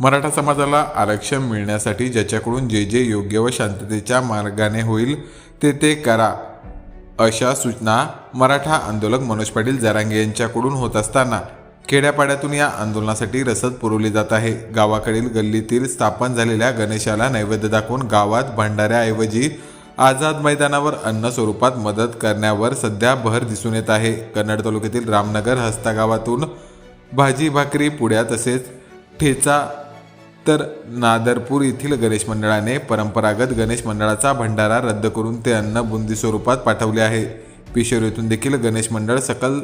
मराठा समाजाला आरक्षण मिळण्यासाठी ज्याच्याकडून जे जे योग्य व शांततेच्या मार्गाने होईल ते ते करा अशा सूचना मराठा आंदोलक मनोज पाटील जरांगे यांच्याकडून होत असताना खेड्यापाड्यातून या आंदोलनासाठी रसद पुरवली जात आहे. गावाकडील गल्लीतील स्थापन झालेल्या गणेशाला नैवेद्य दाखवून गावात भंडाऱ्याऐवजी आझाद मैदानावर अन्न स्वरूपात मदत करण्यावर सध्या भर दिसून येत आहे. कन्नड तालुक्यातील रामनगर हस्ता गावातून भाजी भाकरी पुड्या तसेच ठेचा तर नादरपूर येथील गणेश मंडळाने परंपरागत गणेश मंडळाचा भंडारा रद्द करून ते अन्न बुंदी स्वरूपात पाठवले आहे. पिशोर येथून देखील गणेश मंडळ सकल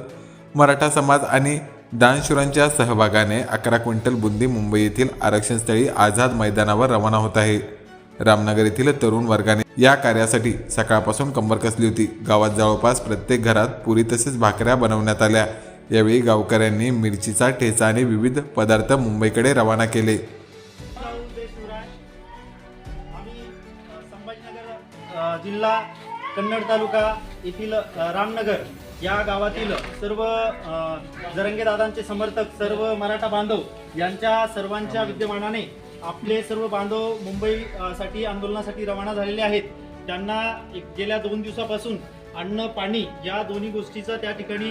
मराठा समाज आणि दानशुरांच्या सहभागाने अकरा क्विंटल बुंदी मुंबई येथील आरक्षणस्थळी आझाद मैदानावर रवाना होत आहे. रामनगर येथील तरुण वर्गाने या कार्यासाठी सकाळपासून कंबर कसली होती. गावात जवळपास प्रत्येक घरात पुरी तसेच भाकऱ्या बनवण्यात आल्या. यावेळी गावकऱ्यांनी मिरचीचा ठेचा आणि विविध पदार्थ मुंबईकडे रवाना केले. संभाजीनगर जिल्हा कन्नड तालुका येथील रामनगर या गावातील सर्व अ, जरंगे दादांचे समर्थक सर्व मराठा बांधव यांच्या सर्वांच्या विद्यमानाने आपले सर्व बांधव मुंबई साठी आंदोलनासाठी रवाना झालेले आहेत. त्यांना एक गेल्या दोन दिवसापासून अन्न पाणी या दोन्ही गोष्टीचा त्या ठिकाणी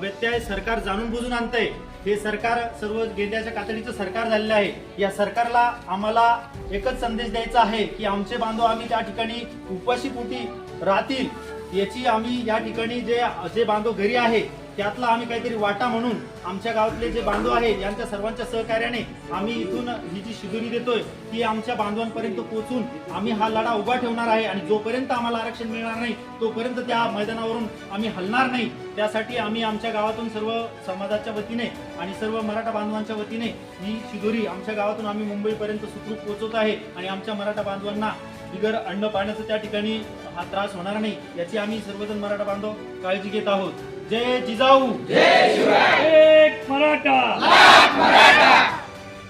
व्यत्यय सरकार जाणून बुजून आणतंय. हे सरकार सर्व गेल्याच्या कातडीचं सरकार झालेलं आहे. या सरकारला आम्हाला एकच संदेश द्यायचा आहे की आमचे बांधव आम्ही त्या ठिकाणी उपाशी पोटी राहतील. याची आम्ही या ठिकाणी जे जे बांधव घरी आहे त्यातला आम्ही काहीतरी वाटा म्हणून आमच्या गावातले जे बांधव आहेत यांच्या सर्वांच्या सहकार्याने आम्ही इथून ही जी शिदोरी देतोय ती आमच्या बांधवांपर्यंत पोहोचून आम्ही हा लढा उभा ठेवणार आहे आणि जोपर्यंत आम्हाला आरक्षण मिळणार नाही तोपर्यंत त्या मैदानावरून आम्ही हलणार नाही. त्यासाठी आम्ही आमच्या गावातून सर्व समाजाच्या वतीने आणि सर्व मराठा बांधवांच्या वतीने ही शिदोरी आमच्या गावातून आम्ही मुंबईपर्यंत सुखरूप पोहोचवत आहे आणि आमच्या मराठा बांधवांना बिगर अन्न पाण्याचं त्या ठिकाणी हा त्रास होणार नाही याची आम्ही सर्वजण मराठा बांधव काळजी घेत आहोत. जय जिजाऊ. जय एक